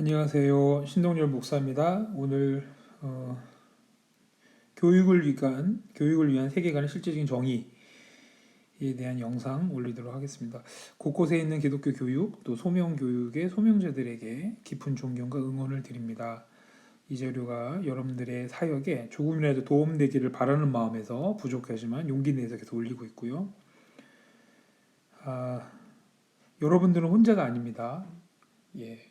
안녕하세요. 신동열 목사입니다. 오늘 어, 교육을 위한 교육을 위한 세계관의 실제적인 정의에 대한 영상 올리도록 하겠습니다. 곳곳에 있는 기독교 교육 또 소명 교육의 소명자들에게 깊은 존경과 응원을 드립니다. 이 자료가 여러분들의 사역에 조금이라도 도움되기를 바라는 마음에서 부족하지만 용기 내서 계속 올리고 있고요. 아, 여러분들은 혼자가 아닙니다. 예.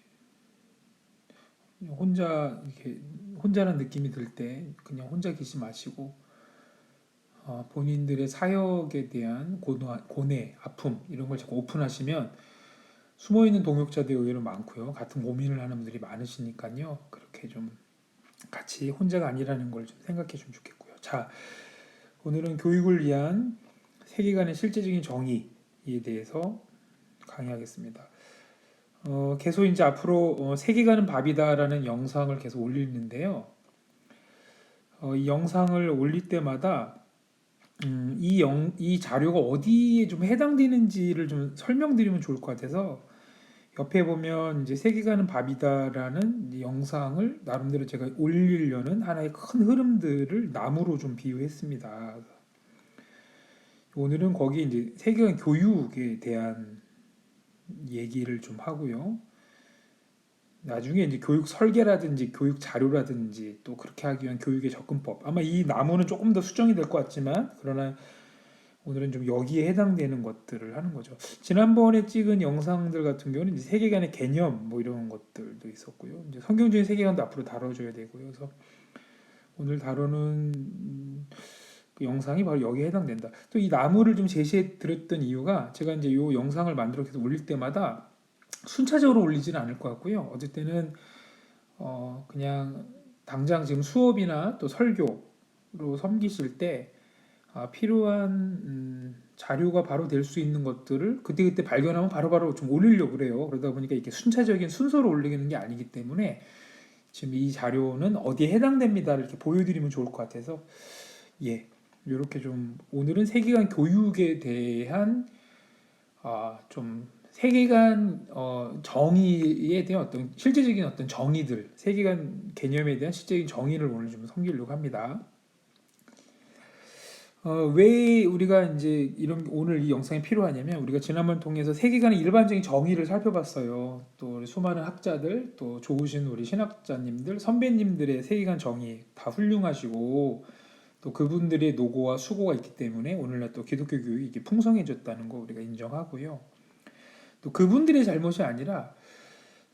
혼자 이렇게 혼자라는 느낌이 들 때 그냥 혼자 계시 마시고 어, 본인들의 사역에 대한 고노, 고뇌, 아픔 이런 걸 자꾸 오픈하시면 숨어 있는 동역자들이 의외로 많고요. 같은 고민을 하는 분들이 많으시니까요. 그렇게 좀 같이 혼자가 아니라는 걸 좀 생각해 주면 좋겠고요. 자, 오늘은 교육을 위한 세계관의 실제적인 정의에 대해서 강의하겠습니다. 어, 계속 이제 앞으로 어, 세계관은 밥이다라는 영상을 계속 올리는데요. 어, 이 영상을 올릴 때마다 음, 이, 영, 이 자료가 어디에 좀 해당되는지를 좀 설명드리면 좋을 것 같아서 옆에 보면 이제 세계관은 밥이다라는 이 영상을 나름대로 제가 올리려는 하나의 큰 흐름들을 나무로 좀 비유했습니다. 오늘은 거기 이제 세계관 교육에 대한 얘기를 좀 하고요. 나중에 이제 교육 설계라든지 교육 자료라든지 또 그렇게 하기 위한 교육의 접근법 아마 이 나무는 조금 더 수정이 될 것 같지만 그러나 오늘은 좀 여기에 해당되는 것들을 하는 거죠. 지난번에 찍은 영상들 같은 경우는 이제 세계관의 개념 뭐 이런 것들도 있었고요. 이제 성경적인 세계관도 앞으로 다뤄줘야 되고요. 그래서 오늘 다루는 그 영상이 바로 여기에 해당된다. 또 이 나무를 좀 제시해 드렸던 이유가 제가 이제 이 영상을 만들어 계속 올릴 때마다 순차적으로 올리지는 않을 것 같고요. 때는 어 그냥 당장 지금 수업이나 또 설교로 섬기실 때 아, 필요한 음, 자료가 바로 될 수 있는 것들을 그때그때 발견하면 바로바로 좀 올리려고 그래요. 그러다 보니까 이게 순차적인 순서로 올리는 게 아니기 때문에 지금 이 자료는 어디에 해당됩니다. 이렇게 보여드리면 좋을 것 같아서 예. 이렇게 좀 오늘은 세계관 교육에 대한 아, 좀 세계관 어, 정의에 대한 어떤 실제적인 어떤 정의들, 세계관 개념에 대한 실제적인 정의를 오늘 좀 섬기려고 합니다. 어, 왜 우리가 이제 이런 오늘 이 영상이 필요하냐면 우리가 지난번 통해서 세계관의 일반적인 정의를 살펴봤어요. 또 수많은 학자들, 또 좋으신 우리 신학자님들, 선배님들의 세계관 정의 다 훌륭하시고 또 그분들의 노고와 수고가 있기 때문에 오늘날 또 기독교 교육이 풍성해졌다는 거 우리가 인정하고요. 또 그분들의 잘못이 아니라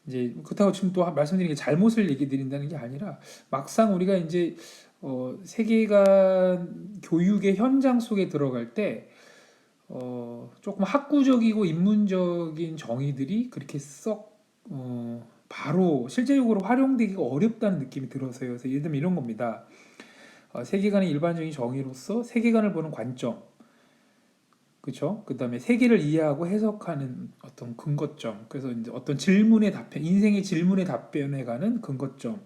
이제 그렇다고 지금 또 말씀드린 게 잘못을 얘기 드린다는 게 아니라 막상 우리가 이제 어, 세계관 교육의 현장 속에 들어갈 때 어, 조금 학구적이고 인문적인 정의들이 그렇게 썩 어, 바로 실제적으로 활용되기가 어렵다는 느낌이 들어서요. 그래서 예를 들면 이런 겁니다. 어, 세계관의 일반적인 정의로서 세계관을 보는 관점, 그렇죠? 그다음에 세계를 이해하고 해석하는 어떤 근거점. 그래서 이제 어떤 질문의 답변, 인생의 질문의 답변해 가는 근거점.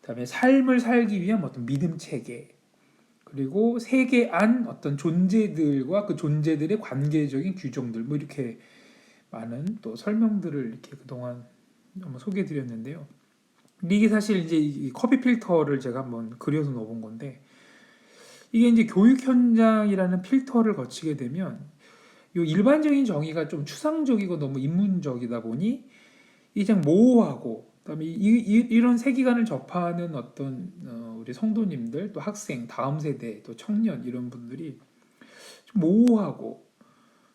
그다음에 삶을 살기 위한 어떤 믿음 체계. 그리고 세계 안 어떤 존재들과 그 존재들의 관계적인 규정들 뭐 이렇게 많은 또 설명들을 이렇게 그동안 한번 소개해 드렸는데요. 이게 사실 이제 이 커피 필터를 제가 한번 그려서 넣어본 건데 이게 이제 교육 현장이라는 필터를 거치게 되면 이 일반적인 정의가 좀 추상적이고 너무 인문적이다 보니 이제 모호하고 그다음에 이, 이, 이런 세계관을 접하는 어떤 어, 우리 성도님들 또 학생 다음 세대 또 청년 이런 분들이 좀 모호하고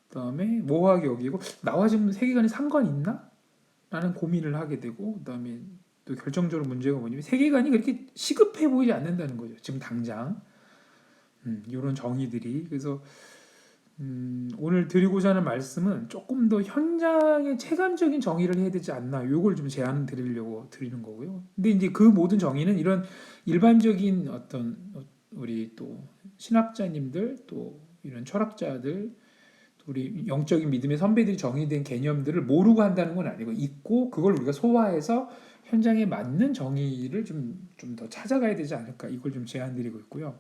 그다음에 모호하게 여기고 나와 지금 세계관이 상관 있나? 라는 고민을 하게 되고 그다음에 또 결정적으로 문제가 뭐냐면 세계관이 그렇게 시급해 보이지 않는다는 거죠. 지금 당장 음, 이런 정의들이 그래서 음, 오늘 드리고자 하는 말씀은 조금 더 현장의 체감적인 정의를 해야 되지 않나 요걸 좀 제안 드리려고 드리는 거고요. 근데 이제 그 모든 정의는 이런 일반적인 어떤 우리 또 신학자님들 또 이런 철학자들 우리 영적인 믿음의 선배들이 정의된 개념들을 모르고 한다는 건 아니고 있고 그걸 우리가 소화해서 현장에 맞는 정의를 좀 좀 더 찾아가야 되지 않을까 이걸 좀 제안드리고 있고요.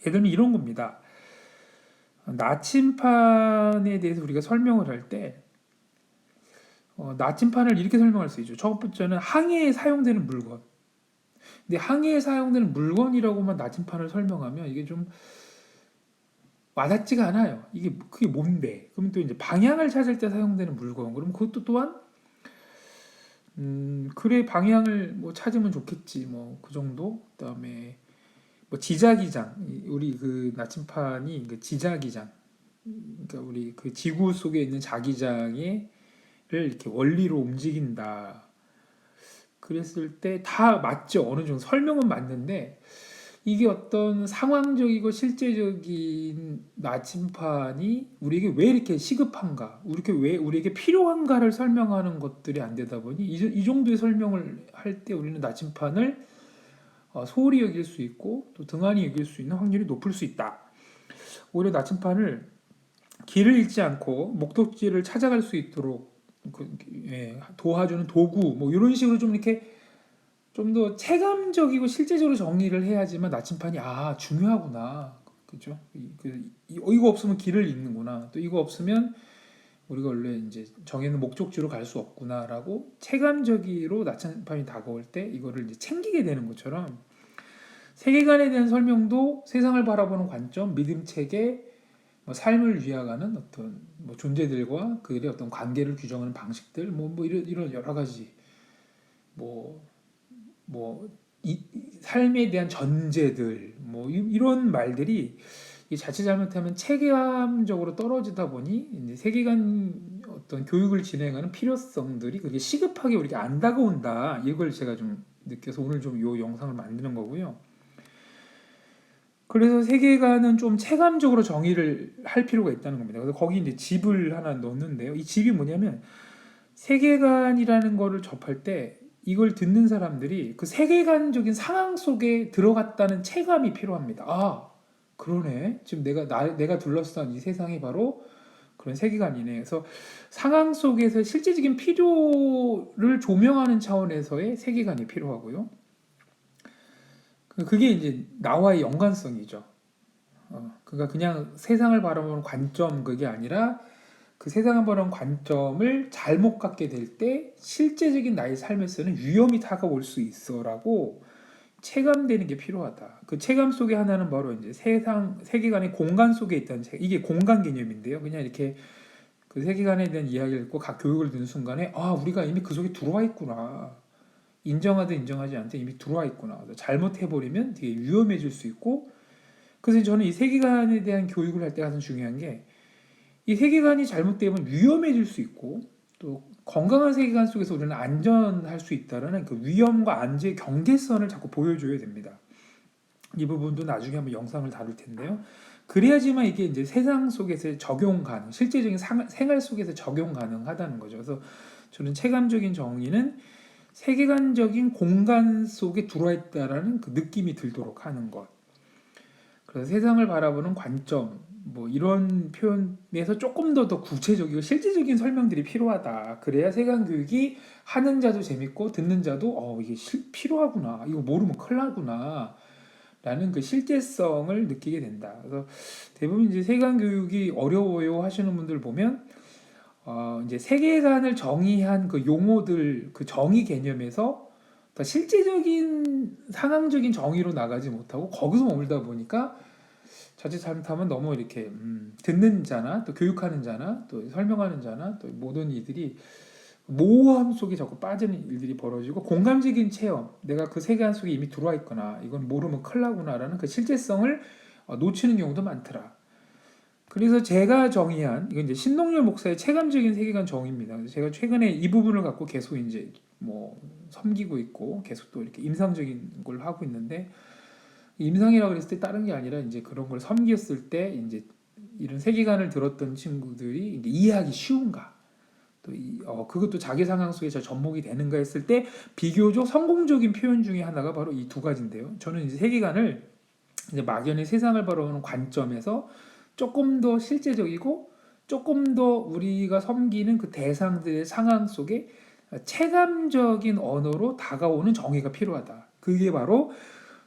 예를 들면 이런 겁니다. 나침판에 대해서 우리가 설명을 할때 어, 나침판을 이렇게 설명할 수 있죠. 첫 번째는 항해에 사용되는 물건. 근데 항해에 사용되는 물건이라고만 나침판을 설명하면 이게 좀 와닿지가 않아요. 이게 그게 뭔데? 그럼 또 이제 방향을 찾을 때 사용되는 물건. 그럼 그것도 또한 음 그래 방향을 뭐 찾으면 좋겠지. 뭐 그 정도. 그다음에 뭐 지자기장. 이- 우리 그 나침판이 그 지자기장. 그러니까 우리 그 지구 속에 있는 자기장에 를 이렇게 원리로 움직인다. 그랬을 때 다 맞죠. 어느 정도 설명은 맞는데 이게 어떤 상황적이고 실제적인 나침판이 우리에게 왜 이렇게 시급한가, 우리에게 왜 우리에게 필요한가를 설명하는 것들이 안 되다 보니 이, 이 정도의 설명을 할 때 우리는 나침판을 어, 소홀히 여길 수 있고 또 등한히 여길 수 있는 확률이 높을 수 있다. 오히려 나침판을 길을 잃지 않고 목적지를 찾아갈 수 있도록 그, 예, 도와주는 도구 뭐 이런 식으로 좀 이렇게 좀 더 체감적이고 실제적으로 정리를 해야지만 나침판이 아 중요하구나 그죠? 이, 그, 이, 어, 이거 없으면 길을 잃는구나 또 이거 없으면 우리가 원래 이제 정해놓은 목적지로 갈 수 없구나라고 체감적으로 나침판이 다가올 때 이거를 이제 챙기게 되는 것처럼 세계관에 대한 설명도 세상을 바라보는 관점, 믿음 체계, 뭐 삶을 위하가는 어떤 뭐 존재들과 그들의 어떤 관계를 규정하는 방식들, 뭐, 뭐 이런 이런 여러 가지 뭐 뭐 이, 이 삶에 대한 전제들 뭐 이- 이런 말들이 이 자칫 잘못하면 체계감적으로 떨어지다 보니 이제 세계관 어떤 교육을 진행하는 필요성들이 그게 시급하게 우리가 안 다가온다 이걸 제가 좀 느껴서 오늘 좀 요 영상을 만드는 거고요. 그래서 세계관은 좀 체감적으로 정의를 할 필요가 있다는 겁니다. 그래서 거기 이제 집을 하나 넣는데요. 이 집이 뭐냐면 세계관이라는 거를 접할 때 이걸 듣는 사람들이 그 세계관적인 상황 속에 들어갔다는 체감이 필요합니다. 아, 그러네. 지금 내가 나, 내가 둘러싼 이 세상이 바로 그런 세계관이네. 그래서 상황 속에서 실제적인 필요를 조명하는 차원에서의 세계관이 필요하고요. 그- 그게 이제 나와의 연관성이죠. 어, 그러니까 그냥 세상을 바라보는 관점 그게 아니라 그 세상을 바라보는 관점을 잘못 갖게 될 때 실제적인 나의 삶에서는 위험이 다가올 수 있어라고 체감되는 게 필요하다. 그 체감 속에 하나는 바로 이제 세상 세계관의 공간 속에 있다는 체- 이게 공간 개념인데요. 그냥 이렇게 그 세계관에 대한 이야기를 듣고 각 교육을 듣는 순간에 아 우리가 이미 그 속에 들어와 있구나. 인정하든 인정하지 않든 이미 들어와 있구나. 잘못해버리면 되게 위험해질 수 있고 그래서 저는 이 세계관에 대한 교육을 할 때 가장 중요한 게 이 세계관이 잘못되면 위험해질 수 있고 또 건강한 세계관 속에서 우리는 안전할 수 있다라는 그 위험과 안전의 경계선을 자꾸 보여줘야 됩니다. 이 부분도 나중에 한번 영상을 다룰 텐데요. 그래야지만 이게 이제 세상 속에서 적용 가능, 실제적인 상- 생활 속에서 적용 가능하다는 거죠. 그래서 저는 체감적인 정의는 세계관적인 공간 속에 들어와 있다라는 그 느낌이 들도록 하는 것. 그래서 세상을 바라보는 관점, 뭐 이런 표현에서 조금 더 더 구체적이고 실질적인 설명들이 필요하다. 그래야 세관 교육이 하는 자도 재밌고 듣는 자도 어 이게 실, 필요하구나. 이거 모르면 큰일 나구나. 라는 그 실제성을 느끼게 된다. 그래서 대부분 이제 세관 교육이 어려워요 하시는 분들 보면 어 이제 세계관을 정의한 그 용어들 그 정의 개념에서 더 실제적인 상황적인 정의로 나가지 못하고 거기서 머물다 보니까 자칫 잘못하면 너무 이렇게 음, 듣는 자나 또 교육하는 자나 또 설명하는 자나 또 모든 이들이 모호함 속에 자꾸 빠지는 일들이 벌어지고 공감적인 체험 내가 그 세계관 속에 이미 들어와 있거나 이건 모르면 큰일 나구나라는 그 실제성을 어, 놓치는 경우도 많더라 그래서 제가 정의한 이건 이제 신동열 목사의 체감적인 세계관 정의입니다 제가 최근에 이 부분을 갖고 계속 이제 뭐 섬기고 있고 계속 또 이렇게 임상적인 걸 하고 있는데 임상이라고 그랬을 때 다른 게 아니라 이제 그런 걸 섬겼을 때 이제 이런 세계관을 들었던 친구들이 이해하기 쉬운가 또 이, 어, 그것도 자기 상황 속에서 접목이 되는가 했을 때 비교적 성공적인 표현 중에 하나가 바로 이 두 가지인데요. 저는 이제 세계관을 이제 막연히 세상을 바라보는 관점에서 조금 더 실제적이고 조금 더 우리가 섬기는 그 대상들의 상황 속에 체감적인 언어로 다가오는 정의가 필요하다. 그게 바로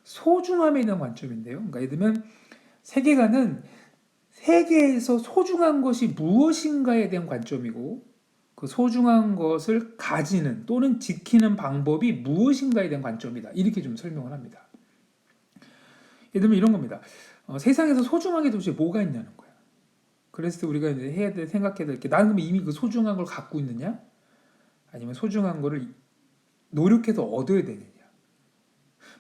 소중함에 대한 관점인데요. 그러니까 예를 들면 세계관은 세계에서 소중한 것이 무엇인가에 대한 관점이고 그 소중한 것을 가지는 또는 지키는 방법이 무엇인가에 대한 관점이다. 이렇게 좀 설명을 합니다. 예를 들면 이런 겁니다. 어, 세상에서 소중한 게 도대체 뭐가 있냐는 거야. 때 우리가 이제 해야 될 생각해야 될 게 나는 이미 그 소중한 걸 갖고 있느냐? 아니면 소중한 거를 노력해서 얻어야 되느냐?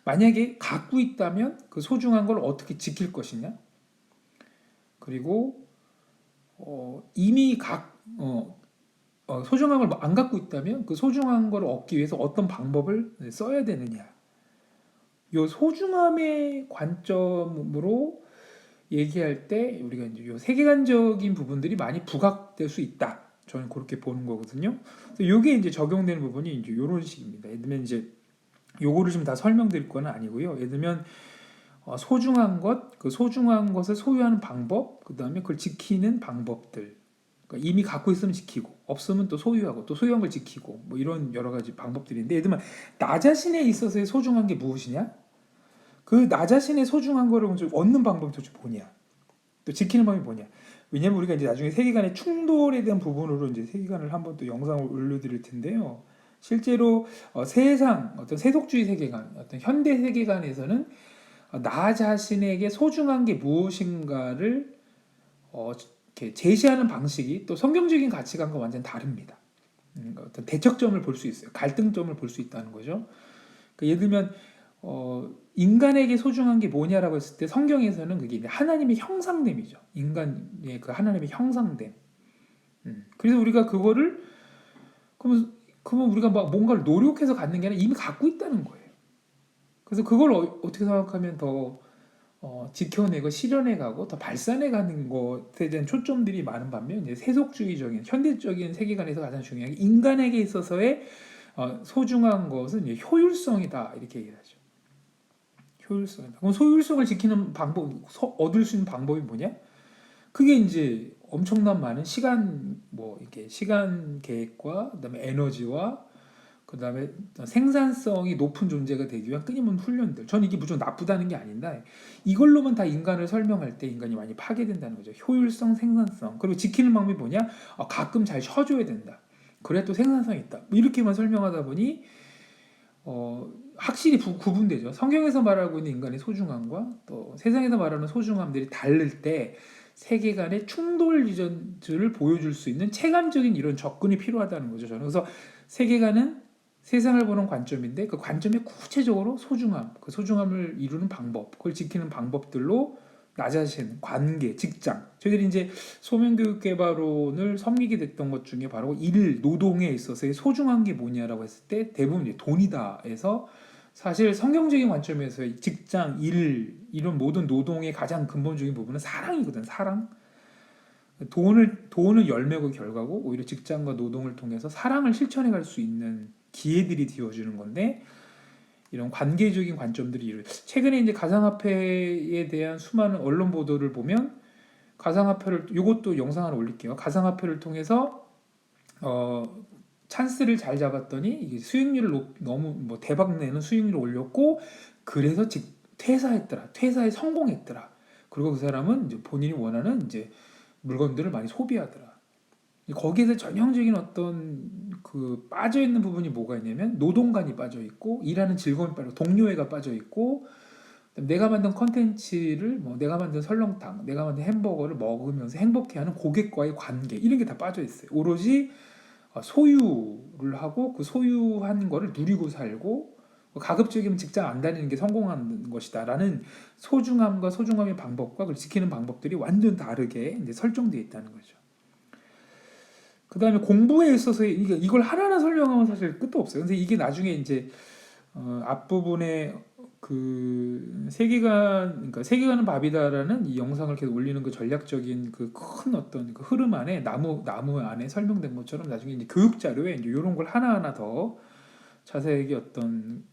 만약에 갖고 있다면 그 소중한 걸 어떻게 지킬 것이냐? 그리고 어, 이미 각 어, 어, 소중한 걸 안 갖고 있다면 그 소중한 걸 얻기 위해서 어떤 방법을 써야 되느냐? 요 소중함의 관점으로 얘기할 때 우리가 이제 요 세계관적인 부분들이 많이 부각될 수 있다. 저는 그렇게 보는 거거든요. 그래서 요게 이제 적용되는 부분이 이제 요런 식입니다. 예를 들면 이제 요거를 좀다 설명드릴 건 아니고요. 예를 들면 어, 소중한 것, 그 소중한 것을 소유하는 방법, 그 다음에 그걸 지키는 방법들. 그러니까 이미 갖고 있으면 지키고, 없으면 또 소유하고, 또 소유한 걸 지키고, 뭐 이런 여러 가지 방법들인데, 예를 들면 나 자신에 있어서의 소중한 게 무엇이냐? 그 나 자신의 소중한 거를 얻는 방법이 도대체 뭐냐? 또 지키는 방법이 뭐냐? 왜냐면 우리가 이제 나중에 세계관의 충돌에 대한 부분으로 이제 세계관을 한번 또 영상을 올려드릴 텐데요. 실제로 어, 세상 어떤 세속주의 세계관, 어떤 현대 세계관에서는 어, 나 자신에게 소중한 게 무엇인가를 어, 이렇게 제시하는 방식이 또 성경적인 가치관과 완전 다릅니다. 음, 어떤 대척점을 볼 수 있어요. 갈등점을 볼 수 있다는 거죠. 그러니까 예를 들면 어, 인간에게 소중한 게 뭐냐라고 했을 때 성경에서는 그게 하나님의 형상됨이죠. 인간의 그 하나님의 형상됨. 음, 그래서 우리가 그거를 그러면 그러면 우리가 막 뭔가를 노력해서 갖는 게 아니라 이미 갖고 있다는 거예요. 그래서 그걸 어, 떻게 생각하면 더 어, 지켜내고 실현해가고 더 발산해가는 것에 대한 초점들이 많은 반면 이제 세속주의적인 현대적인 세계관에서 가장 중요한 게 인간에게 있어서의 어, 소중한 것은 효율성이다 이렇게 얘기를 하죠. 효율성이다. 그럼 소율성을 지키는 방법, 서- 얻을 수 있는 방법이 뭐냐? 그게 이제 엄청난 많은 시간 뭐 이렇게 시간 계획과 그다음에 에너지와 그 다음에 생산성이 높은 존재가 되기 위한 끊임없는 훈련들. 저는 이게 무조건 나쁘다는 게 아닌데 이걸로만 다 인간을 설명할 때 인간이 많이 파괴된다는 거죠. 효율성, 생산성. 그리고 지키는 방법이 뭐냐? 아, 가끔 잘 쉬어줘야 된다. 그래야 또 생산성이 있다. 뭐 이렇게만 설명하다 보니 어, 확실히 부- 구분되죠. 성경에서 말하고 있는 인간의 소중함과 또 세상에서 말하는 소중함들이 다를 때 세계관의 충돌 유전들을 보여줄 수 있는 체감적인 이런 접근이 필요하다는 거죠. 저는 그래서 세계관은 세상을 보는 관점인데 그 관점에 구체적으로 소중함, 그 소중함을 이루는 방법, 그걸 지키는 방법들로 나 자신, 관계, 직장. 저희들이 이제 소명교육 개발원을 섬기게 됐던 것 중에 바로 일, 노동에 있어서의 소중한 게 뭐냐라고 했을 때 대부분 이제 돈이다 해서 사실 성경적인 관점에서 직장, 일 이런 모든 노동의 가장 근본적인 부분은 사랑이거든. 사랑. 돈을 돈은 열매고 결과고 오히려 직장과 노동을 통해서 사랑을 실천해 갈 수 있는 기회들이 되어주는 건데 이런 관계적인 관점들이 이루. 최근에 이제 가상화폐에 대한 수많은 언론 보도를 보면 가상화폐를 이것도 영상 하나 올릴게요. 가상화폐를 통해서 어 찬스를 잘 잡았더니 수익률을 높, 너무 뭐 대박 내는 수익률을 올렸고 그래서 직 퇴사했더라. 퇴사에 성공했더라. 그리고 그 사람은 이제 본인이 원하는 이제 물건들을 많이 소비하더라. 거기에서 전형적인 어떤 그 빠져 있는 부분이 뭐가 있냐면 노동관이 빠져 있고 일하는 즐거움이 빠져 동료애가 빠져 있고 내가 만든 컨텐츠를 뭐 내가 만든 설렁탕, 내가 만든 햄버거를 먹으면서 행복해하는 고객과의 관계 이런 게 다 빠져 있어요. 오로지 어, 소유를 하고 그 소유한 거를 누리고 살고 가급적이면 직장 안 다니는 게 성공하는 것이다라는 소중함과 소중함의 방법과 그걸 지키는 방법들이 완전 다르게 이제 설정되어 있다는 거죠. 그 다음에 공부에 있어서 이걸 하나하나 설명하면 사실 끝도 없어요. 근데 이게 나중에 이제 어, 앞부분에 그 세계관, 그러니까 세계관은 밥이다라는 이 영상을 계속 올리는 그 전략적인 그 큰 어떤 그 흐름 안에 나무 나무 안에 설명된 것처럼 나중에 이제 교육 자료에 이제 이런 걸 하나하나 더 자세하게 어떤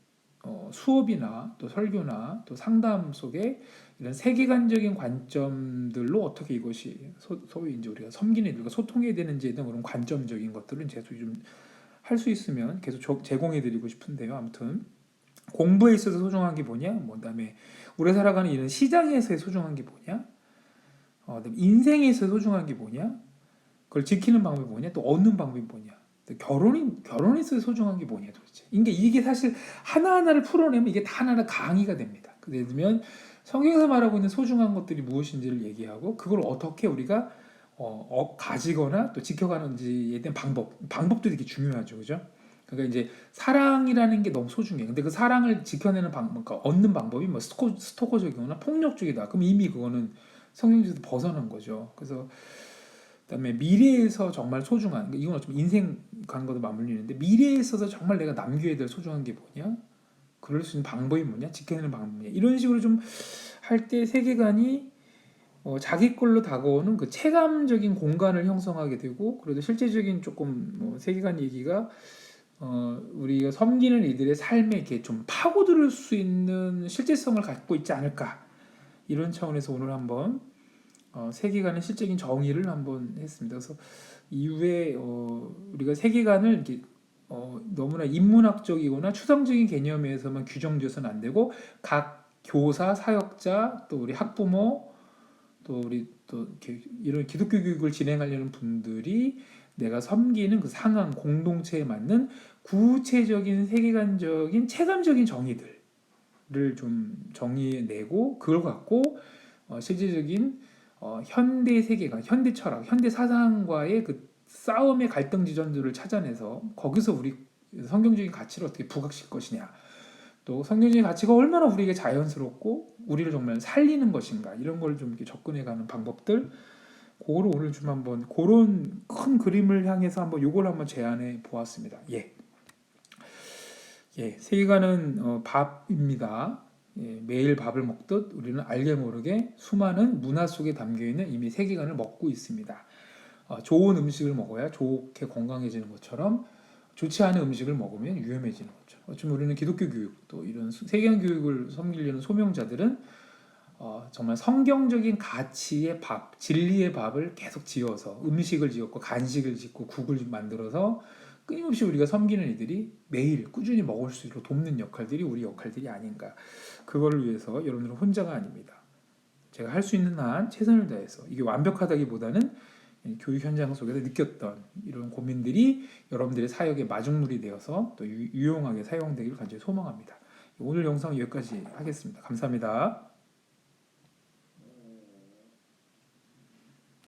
어, 수업이나 또 설교나 또 상담 속에 이런 세계관적인 관점들로 어떻게 이것이 소, 소위 이제 우리가 섬기는 이들과 소통해야 되는지에 대한 그런 관점적인 것들은 계속 좀 할 수 있으면 계속 저- 제공해드리고 싶은데요. 아무튼 공부에 있어서 소중한 게 뭐냐? 뭐 그다음에 우리 살아가는 이런 시장에서의 소중한 게 뭐냐? 어, 인생에서 소중한 게 뭐냐? 그걸 지키는 방법이 뭐냐? 또 얻는 방법이 뭐냐? 또 결혼이 결혼에 있어서 소중한 게 뭐냐 도대체? 그러니까 이게 사실 하나 하나를 풀어내면 이게 다 하나하나 강의가 됩니다. 예를 들면 성경에서 말하고 있는 소중한 것들이 무엇인지를 얘기하고 그걸 어떻게 우리가 어, 어, 가지거나 또 지켜가는지에 대한 방법 방법도 되게 중요하죠, 그죠? 그러니까 이제 사랑이라는 게 너무 소중해. 근데 그 사랑을 지켜내는 방, 그러니까 얻는 방법이 뭐 스토, 스토커적이거나 폭력적이다. 그럼 이미 그거는 성경에서 벗어난 거죠. 그래서 그다음에 미래에서 정말 소중한 이건 좀 인생 간과도 맞물리는데 미래에 있어서 정말 내가 남겨야 될 소중한 게 뭐냐? 그럴 수 있는 방법이 뭐냐? 지켜내는 방법이 뭐냐? 이런 식으로 좀 할 때 세계관이 어, 자기 걸로 다가오는 그 체감적인 공간을 형성하게 되고 그래도 실제적인 조금 뭐 세계관 얘기가 어, 우리가 섬기는 이들의 삶에 이렇게 좀 파고들 수 있는 실제성을 갖고 있지 않을까 이런 차원에서 오늘 한번 어, 세계관의 실적인 정의를 한번 했습니다. 그래서 이후에 어, 우리가 세계관을 이렇게 어, 너무나 인문학적이거나 추상적인 개념에서만 규정되어서는 안 되고 각 교사, 사역자, 또 우리 학부모, 또 우리 또 이런 기독교 교육을 진행하려는 분들이 내가 섬기는 그 상황 공동체에 맞는 구체적인 세계관적인 체감적인 정의들을 좀 정의내고 그걸 갖고 어, 실제적인 어, 현대 세계관, 현대 철학, 현대 사상과의 그 싸움의 갈등 지점들을 찾아내서 거기서 우리 성경적인 가치를 어떻게 부각시킬 것이냐. 또 성경적인 가치가 얼마나 우리에게 자연스럽고 우리를 정말 살리는 것인가 이런 걸 좀 이렇게 접근해가는 방법들 그거를 오늘 좀 한번 그런 큰 그림을 향해서 한번 요걸 한번 제안해 보았습니다. 예, 예 세계관은 어, 밥입니다. 예, 매일 밥을 먹듯 우리는 알게 모르게 수많은 문화 속에 담겨 있는 이미 세계관을 먹고 있습니다. 어, 좋은 음식을 먹어야 좋게 건강해지는 것처럼 좋지 않은 음식을 먹으면 위험해지는 거죠. 어쩌면 우리는 기독교 교육 또 이런 수- 세계관 교육을 섬기려는 소명자들은 어, 정말 성경적인 가치의 밥, 진리의 밥을 계속 지어서 음식을 지었고 간식을 짓고 국을 만들어서 끊임없이 우리가 섬기는 이들이 매일 꾸준히 먹을 수 있도록 돕는 역할들이 우리 역할들이 아닌가. 그거를 위해서 여러분들은 혼자가 아닙니다. 제가 할 수 있는 한 최선을 다해서 이게 완벽하다기보다는 이 교육 현장 속에서 느꼈던 이런 고민들이 여러분들의 사역의 마중물이 되어서 또 유- 유용하게 사용되기를 간절히 소망합니다. 오늘 영상 여기까지 하겠습니다. 감사합니다.